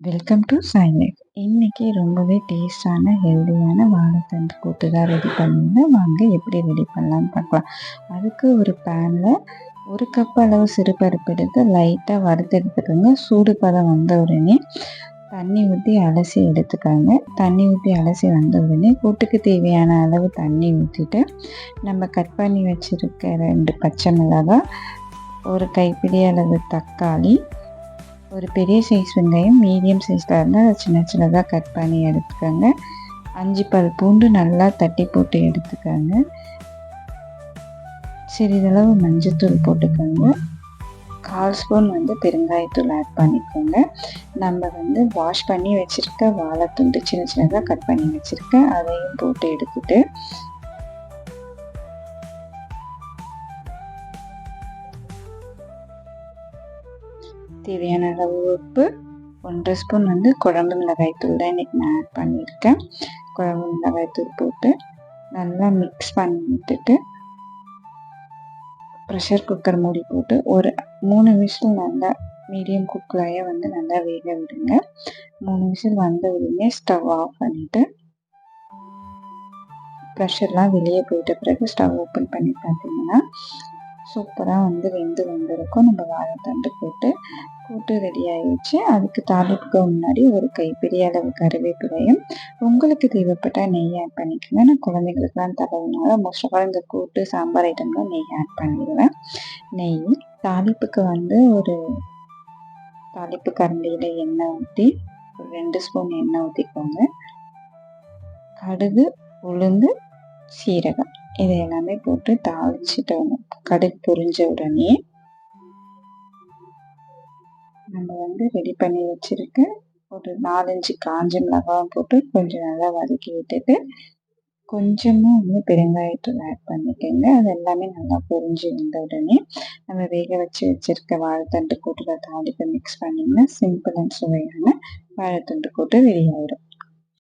Welcome to Sainik இன்னைக்கு ரொம்பவே டேஸ்டான ஹெல்தியான வாழைத்தண்டு கூட்டு தான் ரெடி பண்ணுங்க. வாங்க எப்படி ரெடி பண்ணலாம்னு பார்க்கலாம். அதுக்கு ஒரு பேனில் ஒரு கப் அளவு சிறுபருப்பு எடுத்து லைட்டாக வறுத்து எடுத்துக்கோங்க. சூடு பதம் வந்த உடனே தண்ணி ஊற்றி அலசி எடுத்துக்காங்க. தண்ணி ஊற்றி அலசி வந்த உடனே கூட்டுக்கு தேவையான அளவு தண்ணி ஊற்றிட்டு நம்ம கட் பண்ணி வச்சுருக்க ரெண்டு பச்சை மிளகாய் ஒரு கைப்பிடி அளவு தக்காளி ஒரு பெரிய சைஸ் வெங்காயம் மீடியம் சைஸில் இருந்தால் அதை சின்ன சின்னதாக கட் பண்ணி எடுத்துக்கோங்க. அஞ்சு பல் பூண்டு நல்லா தட்டி போட்டு எடுத்துக்கோங்க. சிறிதளவு மஞ்சத்தூள் போட்டுக்கோங்க. கால் ஸ்பூன் வந்து பெருங்காயத்தூள் ஆட் பண்ணிக்கோங்க. நம்ம வந்து வாஷ் பண்ணி வச்சுருக்க வாழைத்துண்டு சின்ன சின்னதாக கட் பண்ணி வச்சுருக்கேன். அதையும் போட்டு எடுத்துட்டு தேவையான அளவு உப்பு ஒன்றரை ஸ்பூன் வந்து குழம்பு மிளகாய் தூள் தான் இன்றைக்கி நான் ஆட் பண்ணியிருக்கேன். குழம்பு மிளகாய் தூள் போட்டு நல்லா மிக்ஸ் பண்ணி விட்டுட்டு ப்ரெஷர் குக்கர் மூடி போட்டு ஒரு மூணு விசில் நல்லா மீடியம் குக்கராக வந்து நல்லா வேக விடுங்க. மூணு விசில் வந்த உடனே ஸ்டவ் ஆஃப் பண்ணிவிட்டு ப்ரெஷர்லாம் வெளியே போயிட்ட பிறகு ஸ்டவ் ஓப்பன் பண்ணி பார்த்தீங்கன்னா சூப்பராக வந்து வெந்து வந்திருக்கும். நம்ம வாழைத்தண்டு போட்டு கூட்டு ரெடி ஆயிடுச்சு. அதுக்கு தாளிப்புக்கு முன்னாடி ஒரு கைப்பிடி அளவு கருவேப்பிலையும் உங்களுக்கு தேவைப்பட்டால் நெய் ஆட் பண்ணிக்கோங்க. நான் குழந்தைங்களுக்குலாம் தரதுனால மோஸ்ட் ஆஃப் ஆல் இந்த கூட்டு சாம்பார் ஐட்டம்லாம் நெய் ஆட் பண்ணிடுவேன். நெய் தாளிப்புக்கு வந்து ஒரு தாளிப்பு கரண்டியில் எண்ணெய் ஊற்றி ஒரு ரெண்டு ஸ்பூன் எண்ணெய் ஊற்றிக்கோங்க கடுகு உளுந்து சீரகம். இதை எல்லாமே போட்டு தாளிச்சிட்டோம் கடுகு பொரிஞ்ச உடனே நம்ம வந்து ரெடி பண்ணி வச்சிருக்க ஒரு நாலஞ்சு காஞ்ச மிளகாவும் போட்டு கொஞ்சம் நல்லா வதக்கி விட்டுட்டு கொஞ்சமாக வந்து பெருங்காயத்தூள் ஆட் பண்ணிக்கோங்க. அது எல்லாமே நல்லா பொரிஞ்சு வந்த உடனே நம்ம வேக வச்சு வச்சுருக்க வாழைத்தண்டு கூட்டில் தாளிப்பை மிக்ஸ் பண்ணிங்கன்னா சிம்பிள் அண்ட் சுவையான வாழைத்தண்டு கூட்டு ரெடி ஆயிடும்